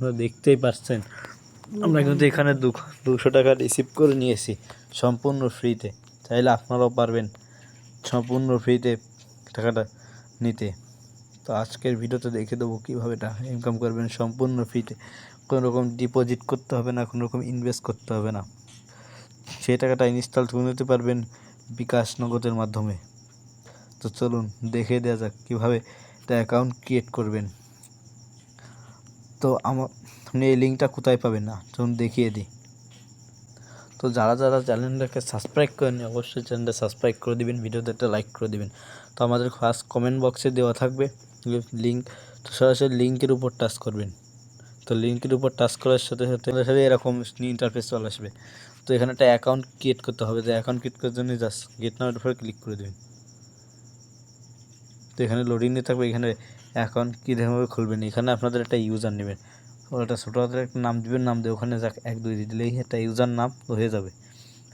আপনারা দেখতেই পাচ্ছেন আমরা কিন্তু এখানে দুশো টাকা রিসিভ করে নিয়েছি সম্পূর্ণ ফ্রিতে চাইলে আপনারাও পারবেন সম্পূর্ণ ফ্রিতে টাকাটা নিতে। তো আজকের ভিডিওতে দেখে দেবো কীভাবে টাকা ইনকাম করবেন সম্পূর্ণ ফ্রিতে কোনো রকম ডিপোজিট করতে হবে না, কোনো রকম ইনভেস্ট করতে হবে না। সেই টাকাটা ইনস্টল করে নিতে পারবেন বিকাশ নগদের মাধ্যমে। তো চলুন, দেখে দেওয়া যাক কীভাবে একটা অ্যাকাউন্ট ক্রিয়েট করবেন। তো আমার, আপনি এই লিঙ্কটা কোথায় পাবেন না? চলুন দেখিয়ে দিই। তো যারা যারা চ্যানেলটাকে সাবস্ক্রাইব করেনি অবশ্যই চ্যানেলটা সাবস্ক্রাইব করে দিবেন, ভিডিওতে একটা লাইক করে দিবেন। তো আমাদের ফার্স্ট কমেন্ট বক্সে দেওয়া থাকবে লিঙ্ক তো সরাসরি লিঙ্কের উপর টাচ করবেন। তো লিঙ্কের উপর টাচ করার সাথে সাথে সাথে এরকম ইন্টারফেস চলে আসবে। তো এখানে একটা অ্যাকাউন্ট ক্রিয়েট করতে হবে তো অ্যাকাউন্ট ক্রিয়েট করার জন্য জাস্ট গেট নামের উপরে ক্লিক করে দেবেন। তো এখানে লোডিং নিয়ে থাকবে, এখানে অ্যাকাউন্ট কীভাবে খুলবেন? এখানে আপনাদের একটা ইউজার নেবেন। ওটা ছোটো হাতের একটা নাম দিবেন, নাম দিয়ে ওখানে যাক, এক, দুই দিলেই একটা ইউজার নাম হয়ে যাবে।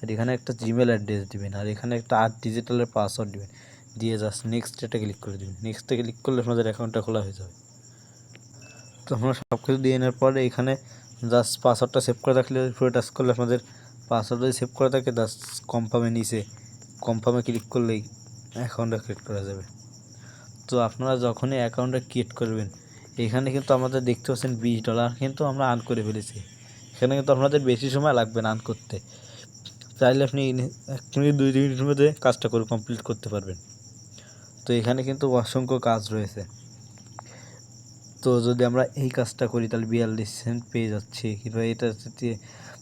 আর এখানে একটা জিমেল অ্যাড্রেস দিবেন, আর এখানে একটা আট ডিজিটালের পাসওয়ার্ড দিবেন। দিয়ে জাস্ট নেক্সট এটা ক্লিক করে দিবেন। নেক্সটে ক্লিক করলে আপনাদের অ্যাকাউন্টটা খোলা হয়ে যাবে। তো আপনারা সব কিছু দিয়ে নেওয়ার পরে এখানে জাস্ট পাসওয়ার্ডটা সেভ করে রাখলে পুরো টাচ করলে আপনাদের পাসওয়ার্ড যদি সেভ করা থাকে জাস্ট কনফার্মে নিচে কনফার্মে ক্লিক করলেই অ্যাকাউন্টটা ক্রিয়েট করা যাবে। তো আপনারা যখনই অ্যাকাউন্টটা ক্রিয়েট করবেন, এখানে কিন্তু আমাদের দেখতে পাচ্ছেন বিশ ডলার কিন্তু আমরা আর্ন করে ফেলেছি। এখানে কিন্তু আপনাদের বেশি সময় লাগবে না আর্ন করতে। চাইলে আপনি এক মিনিট দুই মিনিটের মধ্যে কাজটা করে কমপ্লিট করতে পারবেন। তো এখানে কিন্তু অসংখ্য কাজ রয়েছে। তো যদি আমরা এই কাজটা করি, তাহলে বিয়াল্লিশ সেন্ট পেয়ে যাচ্ছি। কিংবা এটা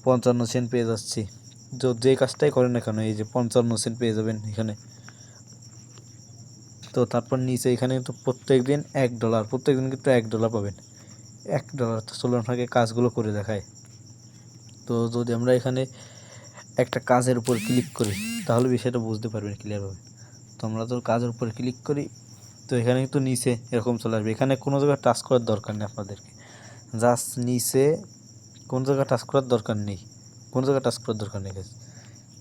পঞ্চান্ন সেন্ট পেয়ে যাচ্ছি। তো যে কাজটাই করেন না কেন, এই যে পঞ্চান্ন সেন্ট পেয়ে যাবেন এখানে। তো তারপর নিচে এখানে কিন্তু প্রত্যেক দিন এক ডলার প্রত্যেক দিন কিন্তু এক ডলার পাবেন। এক ডলার তো চলুন আপনাকে কাজগুলো করে দেখায় তো যদি আমরা এখানে একটা কাজের উপর ক্লিক করি, তাহলে বিষয়টা বুঝতে পারবেন ক্লিয়ারভাবে তো আমরা তো কাজের উপর ক্লিক করি, তো এখানে কিন্তু নিচে এরকম চলে আসবে। এখানে কোনো জায়গায় টাচ করার দরকার নেই আপনাদেরকে। জাস্ট নিচে কোন জায়গায় টাচ করার দরকার নেই। কোন জায়গায় টাচ করার দরকার নেই।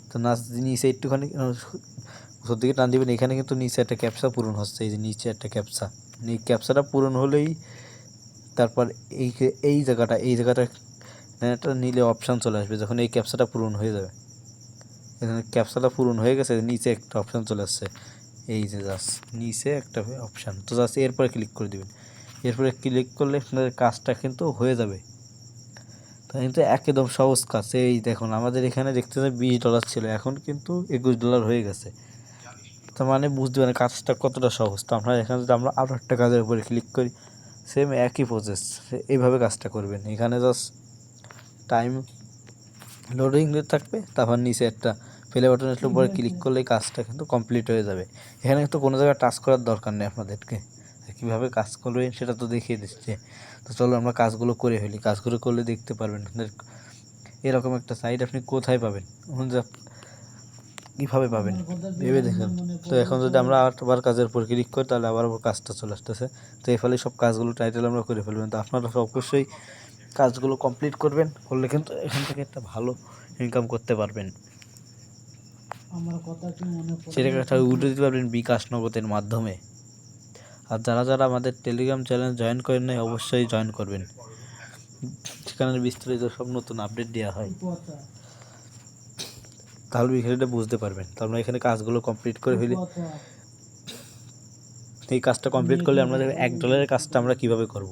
তো নাচ নিচে একটুখানি উপর দিকে টান দিবেন, এখানে কিন্তু নিচে একটা ক্যাপসা পূরণ হচ্ছে, এই যে নিচে একটা ক্যাপসা। এই ক্যাপসাটা পূরণ হলেই তারপর এই এই জায়গাটা এই জায়গাটা একটা নিলে অপশান চলে আসবে, যখন এই ক্যাপসাটা পূরণ হয়ে যাবে। এখানে ক্যাপসাটা পূরণ হয়ে গেছে, নিচে একটা অপশান চলে আসছে। এই যে জাস্ট নিচে একটা অপশান তো জাস্ট এরপরে ক্লিক করে দিবেন। এরপরে ক্লিক করলে আপনাদের কাজটা কিন্তু হয়ে যাবে। তো কিন্তু একদম সহজ কাজ। এই দেখুন, আমাদের এখানে দেখতে বিশ ডলার ছিল, এখন কিন্তু একুশ ডলার হয়ে গেছে। তার মানে বুঝতে পারেন কাজটা কতটা সহজ। তো আমরা এখানে যদি আমরা আরও একটা কাজের উপরে ক্লিক করি সেম একই প্রসেস এইভাবে কাজটা করবেন। এখানে জাস্ট টাইম লোডিং থাকবে তারপর নিচে একটা প্লে বাটনের উপরে ক্লিক করলেই কাজটা কিন্তু কমপ্লিট হয়ে যাবে। এখানে কিন্তু কোনো জায়গায় টাচ করার দরকার নেই আপনাদেরকে। কীভাবে কাজ করবেন সেটা তো দেখিয়ে দিচ্ছে। তো চলো আমরা কাজগুলো করে ফেলি। কাজগুলো করলে দেখতে পারবেন আপনাদের এরকম একটা সাইট আপনি কোথায় পাবেন? কীভাবে পাবেন? ভেবে দেখেন। তো এখন যদি আমরা আবার কাজের উপর ক্লিক করি তাহলে আবার আবার কাজটা চলে আসতেছে। তো এই ফলে সব কাজগুলো টাইটেল আমরা করে ফেলবেন। তো আপনারা অবশ্যই কাজগুলো কমপ্লিট করবেন করলে কিন্তু এখান থেকে একটা ভালো ইনকাম করতে পারবেন। সেটাকে একটা উঠে দিতে পারবেন বিকাশ নগদের মাধ্যমে। আর যারা যারা আমাদের টেলিগ্রাম চ্যানেল জয়েন করেন নাই অবশ্যই জয়েন করবেন। সেখানে বিস্তারিত সব নতুন আপডেট দেওয়া হয়। তাহলে বিষয়টা বুঝতে পারবেন। তো আমরা এখানে কাজগুলো কমপ্লিট করে ফেলি এই কাজটা কমপ্লিট করলে আমাদের এক ডলারের কাজটা আমরা কীভাবে করব।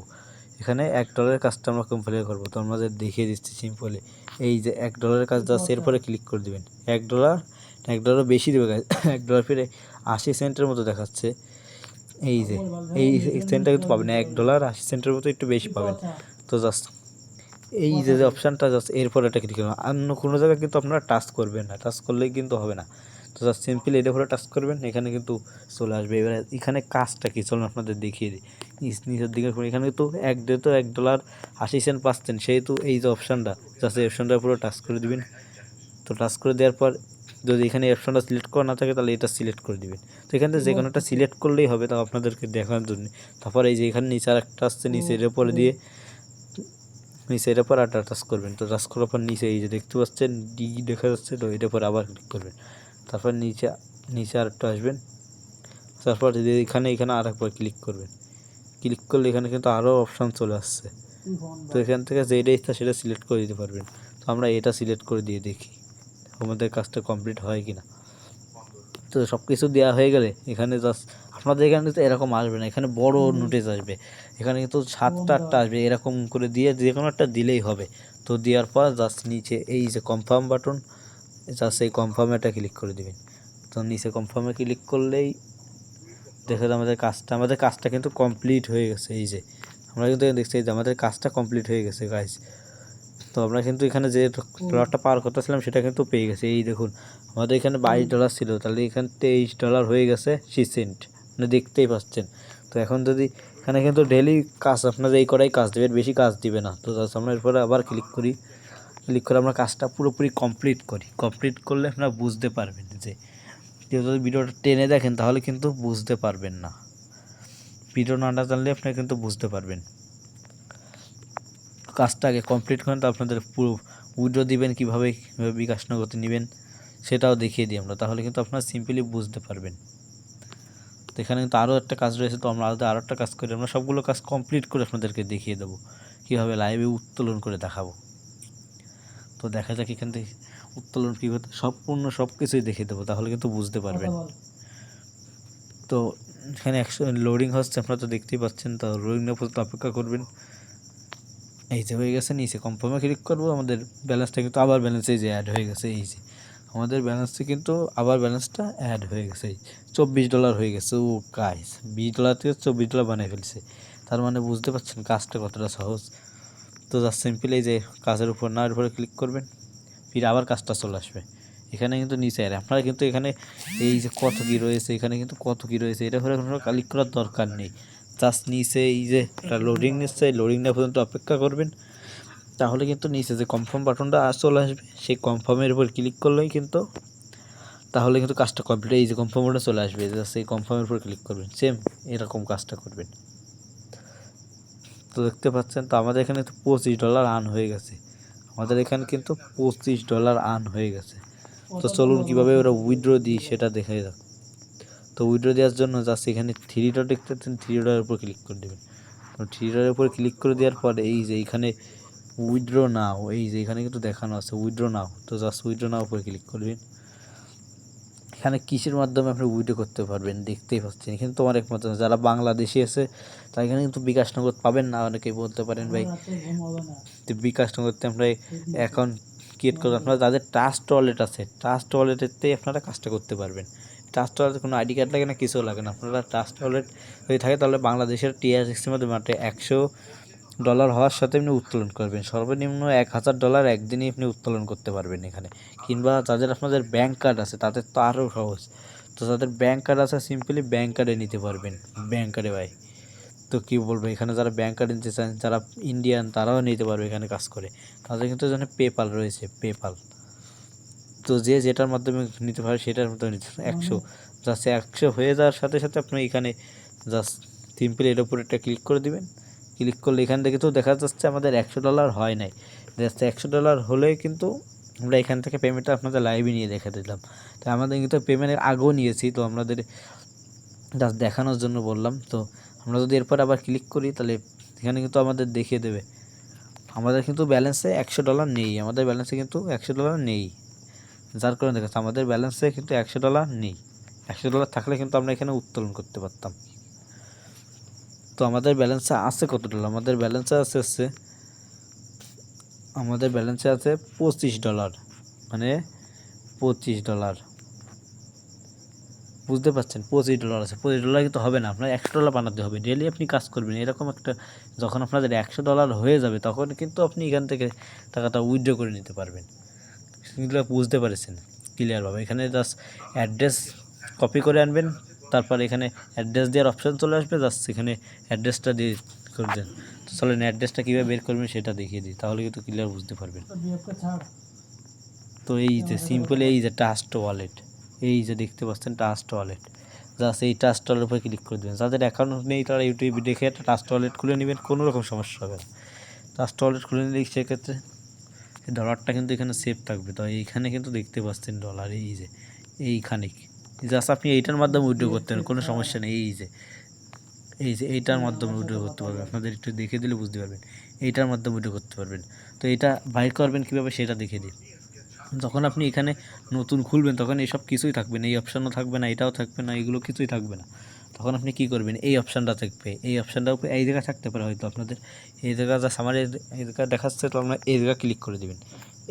এখানে এক ডলারের কাজটা আমরা কমপ্লিট করব। তো আমাদের দেখিয়ে দিচ্ছি সিম্পলি এই যে এক ডলারের কাজ জাস্ট এরপরে ক্লিক করে দিবেন। এক ডলার এক ডলার বেশি দেবে guys। এক ডলার ফিরে আশি সেন্টের মতো দেখাচ্ছে। এই যে, এই সেন্টটা কিন্তু পাবেন। এক ডলার আশি সেন্টের মতো একটু বেশি পাবেন। তো জাস্ট এই যে যে অপশানটা জাস্ট এরপরে এটা ক্লিক করবেন। অন্য কোনো জায়গায় কিন্তু আপনারা টাচ করবেন না। টাচ করলেই কিন্তু হবে না। তো জাস্ট সিম্পলি এর উপরে টাচ করবেন, এখানে কিন্তু চলে আসবে। এবারে এখানে কাজটা কি? চলুন আপনাদের দেখিয়ে দিই। নিচের দিকে এখানে কিন্তু এক তো এক ডলার আশি সেন্ট পাচ্ছেন। সেহেতু এই যে অপশানটা জাস্ট এই অপশানটার উপরে টাচ করে দিবেন। তো টাচ করে দেওয়ার পর যদি এখানে অপশানটা সিলেক্ট করা না থাকে, তাহলে এটা সিলেক্ট করে দিবেন। তো এখান যে কোনোটা সিলেক্ট করলেই হবে, তাও আপনাদেরকে দেখানোর জন্য। তারপর এই যে এখানে নিচে আর একটা আসছে নিচে এর উপরে দিয়ে নিচে এর উপর আটা টাচ করবেন। তো টাচ করার পর নিচে এই যে দেখতে পাচ্ছেন ডি দেখা যাচ্ছে, তো এটার পর আবার ক্লিক করবেন। তারপর নিচে নিচে আর একটু আসবেন। তারপর যদি এখানে এখানে আর একবার ক্লিক করবেন। ক্লিক করলে এখানে কিন্তু আরও অপশান চলে আসছে। তো এখান থেকে যেটা ইচ্ছা সেটা সিলেক্ট করে দিতে পারবেন। তো আমরা এটা সিলেক্ট করে দিয়ে দেখি, আমাদের কাজটা কমপ্লিট হয় কি না তো সব কিছু দেওয়া হয়ে গেলে এখানে জাস্ট আপনাদের এখানে তো এরকম আসবে না এখানে বড় নোটিশ আসবে। এখানে কিন্তু সাতটা আটটা আসবে এরকম করে দিয়ে যে কোনো একটা দিলেই হবে। তো দেওয়ার পর জাস্ট নিচে এই যে কনফার্ম বাটন জাস্ট এই কনফার্মে একটা ক্লিক করে দিবেন। তো নিচে কনফার্মে ক্লিক করলেই দেখে আমাদের কাজটা আমাদের কাজটা কিন্তু কমপ্লিট হয়ে গেছে এই যে। আমরা কিন্তু দেখছি এই যে আমাদের কাজটা কমপ্লিট হয়ে গেছে গাইজ তো আমরা কিন্তু এখানে যে ডলারটা পার করতেছিলাম সেটা কিন্তু পেয়ে গেছে। এই দেখুন আমাদের এখানে বাইশ ডলার ছিল তাহলে এখানে তেইশ ডলার হয়ে গেছে সি মানে দেখতেই পাচ্ছেন। তো এখন যদি, এখানে কিন্তু ডেলি কাজ আপনাদের এই করাই কাজ দেবে বেশি কাজ দিবে না। তো আমরা এরপরে আবার ক্লিক করি। ক্লিক করে আমরা কাজটা পুরোপুরি কমপ্লিট করি। কমপ্লিট করলে আপনারা বুঝতে পারবেন যে, কেউ যদি ভিডিওটা টেনে দেখেন, তাহলে কিন্তু বুঝতে পারবেন না। ভিডিও না জানলে আপনারা কিন্তু বুঝতে পারবেন। কাজটা আগে কমপ্লিট করেন তো আপনাদের পুরো উইড্রো দিবেন, কীভাবে কীভাবে বিকাশ নগদে নেবেন, সেটাও দেখিয়ে দিই আমরা। তাহলে কিন্তু আপনারা সিম্পলি বুঝতে পারবেন। তো এখানে কিন্তু আরও একটা কাজ রয়েছে তো আমরা আলাদা আরও একটা কাজ করি। আমরা সবগুলো কাজ কমপ্লিট করে আপনাদেরকে দেখিয়ে দেবো কীভাবে লাইভে উত্তোলন করে দেখাবো। তো দেখা যাক এখান থেকে উত্তোলন কীভাবে সম্পূর্ণ সব কিছুই দেখিয়ে দেবো তাহলে কিন্তু বুঝতে পারবেন। তো এখানে একশো লোডিং হচ্ছে আপনারা তো দেখতেই পাচ্ছেন তো লোডিং না পর্যন্ত অপেক্ষা করবেন। এই যে হয়ে গেছে নিচে কনফার্মে ক্লিক করব আমাদের ব্যালেন্সটা কিন্তু আবার ব্যালেন্সে যে অ্যাড হয়ে গেছে এই যে। আমাদের ব্যালেন্সে কিন্তু আবার ব্যালেন্সটা অ্যাড হয়ে গেছে। চব্বিশ ডলার হয়ে গেছে। ও কাজ বিশ ডলার থেকে চব্বিশ ডলার বানিয়ে ফেলছে। তার মানে বুঝতে পারছেন কাজটা কতটা সহজ। তো জাস্ট সিম্পল এই যে কাজের উপর না উপরে ক্লিক করবেন, ফির আবার কাজটা চলে আসবে। এখানে কিন্তু নিচে আর, আপনারা কিন্তু এখানে এই যে কত কী রয়েছে, এখানে কিন্তু কত কী রয়েছে, এটা করে কোনো ক্লিক করার দরকার নেই। জাস্ট নিচে এই যে লোডিং নিচ্ছে লোডিংটা পর্যন্ত অপেক্ষা করবেন। তাহলে কিন্তু নিচে যে কনফার্ম বাটনটা আর চলে আসবে সেই কনফার্মের উপর ক্লিক করলেই কিন্তু তাহলে কিন্তু কাজটা কমপ্লিট এই যে কনফার্ম বাটন চলে আসবে এই কনফার্মের উপর ক্লিক করবেন। সেম এরকম কাজটা করবেন। তো দেখতে পাচ্ছেন তো আমাদের এখানে তো পঁচিশ ডলার আর্ন হয়ে গেছে। আমাদের এখানে কিন্তু পঁচিশ ডলার আর্ন হয়ে গেছে। তো চলুন কীভাবে ওরা উইড্রো দিই সেটা দেখা যাক। তো উইড্রো দেওয়ার জন্য জাস্ট এখানে থ্রি ডট দেখতে পাচ্ছেন থ্রি ডটের উপর ক্লিক করে দেবেন। থ্রি ডটের উপর ক্লিক করে দেওয়ার পর এই যে এইখানে উইথড্র নাও, এই যে এখানে কিন্তু দেখানো আছে, উইথড্র নাও, তো জাস্ট উইথড্র নাও উপরে ক্লিক করবেন। এখানে কিসের মাধ্যমে আপনি উইড্রো করতে পারবেন দেখতেই পাচ্ছেন, এখানে তোমার একমাত্র যারা বাংলাদেশি আছে, তারা এখানে কিন্তু বিকাশ নগদ পাবেন না অনেকেই বলতে পারেন ভাই, তো বিকাশ নগদতে আমরা অ্যাকাউন্ট ক্রিয়েট করব, আপনারা যাদের ট্রাস্ট ওয়ালেট আছে ট্রাস্ট ওয়ালেটেতেই আপনারা কাজটা করতে পারবেন। ট্রাস্ট ওয়ালেটে কোনো আইডি কার্ড লাগে না, কিছু লাগে না, আপনারা ট্রাস্ট ওয়ালেট হয়ে থাকে তাহলে বাংলাদেশের টিআর সিক্সটির মধ্যে মাত্র একশো ডলার হওয়ার সাথে আপনি উত্তোলন করবেন। সর্বনিম্ন এক হাজার ডলার একদিনই আপনি উত্তোলন করতে পারবেন এখানে। কিংবা যাদের আপনাদের ব্যাংক কার্ড আছে, তাদের তো আরও সহজ। তো যাদের ব্যাংক কার্ড আছে সিম্পলি ব্যাঙ্ক কার্ডে নিতে পারবেন। ব্যাংক কার্ডে ভাই। তো কী বলব, এখানে যারা ব্যাংক কার্ড নিতে চান, যারা ইন্ডিয়ান তারাও নিতে পারবে এখানে কাজ করে। তাদের কিন্তু এখানে পেপাল রয়েছে পেপাল তো যে যেটার মাধ্যমে নিতে পারে, সেটার মাধ্যমে নিতে একশো। জাস্ট একশো হয়ে যাওয়ার সাথে সাথে আপনি এখানে জাস্ট সিম্পলি এর উপর একটা ক্লিক করে দিবেন। ক্লিক করলে এখান থেকে তো দেখা যাচ্ছে আমাদের একশো ডলার হয় নাই। জাস্ট একশো ডলার হলেই কিন্তু আমরা এখান থেকে পেমেন্টটা আপনাদের লাইভে নিয়ে দেখে দিলাম। তো আমাদের কিন্তু পেমেন্টের আগেও নিয়েছি, তো আমাদের জাস্ট দেখানোর জন্য বললাম। তো আমরা যদি এরপর আবার ক্লিক করি, তাহলে এখানে কিন্তু আমাদের দেখিয়ে দেবে। আমাদের কিন্তু ব্যালেন্সে একশো ডলার নেই, আমাদের ব্যালেন্সে কিন্তু একশো ডলার নেই। যার কারণে দেখাচ্ছে আমাদের ব্যালেন্সে কিন্তু একশো ডলার নেই। একশো ডলার থাকলে কিন্তু আমরা এখানে উত্তোলন করতে পারতাম। তো আমাদের ব্যালেন্সে আছে কত ডলার আমাদের ব্যালেন্সে আছে হচ্ছে, আমাদের ব্যালেন্সে আছে পঁচিশ ডলার মানে পঁচিশ ডলার বুঝতে পারছেন? পঁচিশ ডলার আছে। পঁচিশ ডলার কিন্তু হবে না, আপনার একশো ডলার বানাতে হবে। ডেলি আপনি কাজ করবেন, এরকম একটা যখন আপনাদের একশো ডলার হয়ে যাবে, তখন কিন্তু আপনি এখান থেকে টাকাটা উইথড্র করে নিতে পারবেন। বুঝতে পারছেন ক্লিয়ারভাবে এখানে জাস্ট অ্যাড্রেস কপি করে আনবেন। তারপর এখানে অ্যাড্রেস দেওয়ার অপশান চলে আসবে জাস্ট এখানে অ্যাড্রেসটা দিয়ে করবেন তো চলেন অ্যাড্রেসটা কীভাবে বের করবেন সেটা দেখিয়ে দিই, তাহলে কিন্তু ক্লিয়ার বুঝতে পারবেন। তো এই যে সিম্পল এই যে ট্রাস্ট ওয়ালেট এই যে দেখতে পাচ্ছেন ট্রাস্ট ওয়ালেট জাস্ট এই ট্রাস্ট ওয়ালের উপরে ক্লিক করে দেবেন। যাদের অ্যাকাউন্ট নেই তারা ইউটিউবে দেখে একটা ট্রাস্ট ওয়ালেট খুলে নেবেন, কোনো রকম সমস্যা হবে না। ট্রাস্ট ওয়ালেট খুলে নিলে সেক্ষেত্রে ডলারটা কিন্তু এখানে সেভ থাকবে। তো এইখানে কিন্তু দেখতে পাচ্ছেন ডলার এই যে এইখানে জাস্ট আপনি এইটার মাধ্যমে উইড্রো করতে পারেন, কোনো সমস্যা নেই, এই যে এই যে এইটার মাধ্যমে উইড্রো করতে পারবেন, আপনাদের একটু দেখে দিলে বুঝতে পারবেন, এইটার মাধ্যমে উইড্রো করতে পারবেন। তো এটা বাইর করবেন কীভাবে সেটা দেখে দিই যখন আপনি এখানে নতুন খুলবেন, তখন এইসব কিছুই থাকবে না, এই অপশানও থাকবে না, এটাও থাকবে না, এগুলো কিছুই থাকবে না। তখন আপনি কি করবেন, এই অপশানটা থাকবে, এই অপশানটার উপরে এই জায়গা থাকতে পারে হয়তো আপনাদের, এই জায়গা যা আমার এই জায়গা দেখাচ্ছে, তো আপনার এই জায়গা ক্লিক করে দেবেন।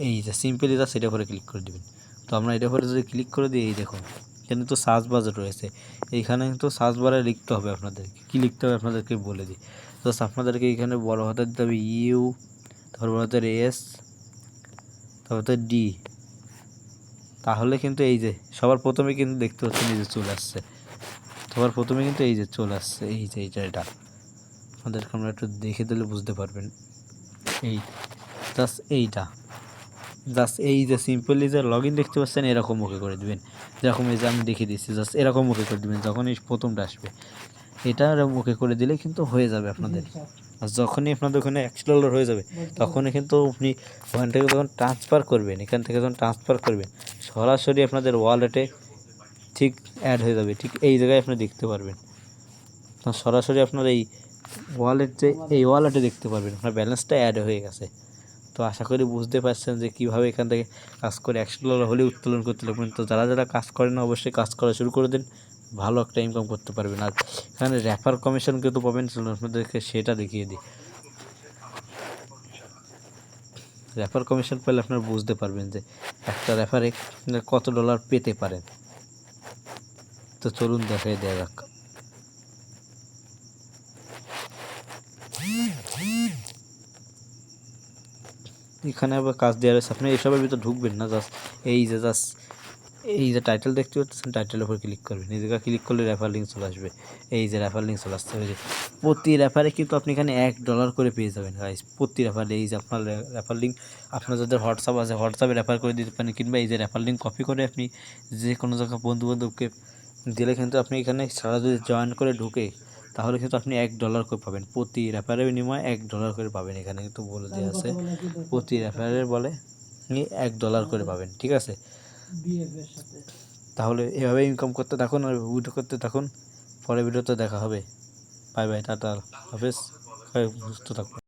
এই যে সিম্পলি যা সেটা উপরে ক্লিক করে দেবেন। তো আমরা এটা উপরে যদি ক্লিক করে দিই, এই দেখুন এখানে তো সার্চ বাজার রয়েছে। এইখানে কিন্তু সার্চ বারে লিখতে হবে আপনাদেরকে। কী লিখতে হবে আপনাদেরকে বলে দিই। জাস্ট আপনাদেরকে এখানে বড় হাতে দিতে হবে ইউ তারপর বড় হাতের এস তারপর হচ্ছে ডি তাহলে কিন্তু এই যে, সবার প্রথমে কিন্তু দেখতে পাচ্ছেন এই যে চলে আসছে। সবার প্রথমে কিন্তু এই যে চলে আসছে, এই যে এইটা, এটা। আপনাদেরকে আমরা একটু দেখে দিলে বুঝতে পারবেন। এই জাস্ট এইটা। জাস্ট এই যে সিম্পলি যে লগ ইন দেখতে পাচ্ছেন এরকম ওকে করে দিবেন। যেরকম এই যে আমি দেখিয়ে দিচ্ছি জাস্ট এরকম ওকে করে দিবেন যখন এই প্রথমটা আসবে। এটা এরকম ওকে করে দিলে কিন্তু হয়ে যাবে আপনাদের। আর যখনই আপনাদের ওখানে একশো ডলার হয়ে যাবে তখনই কিন্তু আপনি ওখান থেকে যখন ট্রান্সফার করবেন এখান থেকে যখন ট্রান্সফার করবেন সরাসরি আপনাদের ওয়ালেটে ঠিক অ্যাড হয়ে যাবে। ঠিক এই জায়গায় আপনি দেখতে পারবেন। সরাসরি আপনার এই ওয়ালেট যে এই ওয়ালেটে দেখতে পারবেন আপনার ব্যালেন্সটা অ্যাড হয়ে গেছে। তো আশা করি বুঝতে পারছেন যে কীভাবে এখান থেকে কাজ করে একশো ডলার হলে উত্তোলন করতে পারবেন তো যারা যারা কাজ করেন, অবশ্যই কাজ করা শুরু করে দিন। ভালো একটা ইনকাম করতে পারবেন। আর এখানে র্যাপার কমিশন কিন্তু পাবেন। আপনাদেরকে সেটা দেখিয়ে দিই। র্যাপার কমিশন পেলে আপনারা বুঝতে পারবেন যে একটা র্যাপারে কত ডলার পেতে পারেন। তো চলুন দেখাই দেওয়া যাক। এখানে আবার কাজ দেওয়া রয়েছে। আপনি এইসবের ভিতর ঢুকবেন না জাস্ট এই যে জাস্ট এই যে টাইটেল দেখতে পাচ্ছেন টাইটেলের উপর ক্লিক করবেন। জায়গায় ক্লিক করলে রেফার লিঙ্ক চলে আসবে। এই যে রেফার লিঙ্ক চলে আসতে হবে প্রতি রেফারে কিন্তু আপনি এখানে এক ডলার করে পেয়ে যাবেন গাইস প্রতি রেফারে এই যে আপনার রেফার লিঙ্ক আপনার যাদের হোয়াটসঅ্যাপ আছে হোয়াটসঅ্যাপে রেফার করে দিতে পারেন, কিংবা এই যে রেফার লিঙ্ক কপি করে আপনি যে কোনো জায়গায় বন্ধু বান্ধবকে দিলে কিন্তু আপনি এখানে সারা যদি জয়েন করে ঢুকে তাহলে কিন্তু আপনি এক ডলার করে পাবেন। প্রতি রেফারের বিনিময়ে এক ডলার করে পাবেন এখানে কিন্তু বলে দেওয়া আছে। প্রতি রেফারের বলে আপনি এক ডলার করে পাবেন ঠিক আছে? তাহলে এভাবে ইনকাম করতে থাকুন আর উইডো করতে থাকুন। পরে ভিডিওতে দেখা হবে। Bye bye tata. হাফেজ। সুস্থ থাকুন।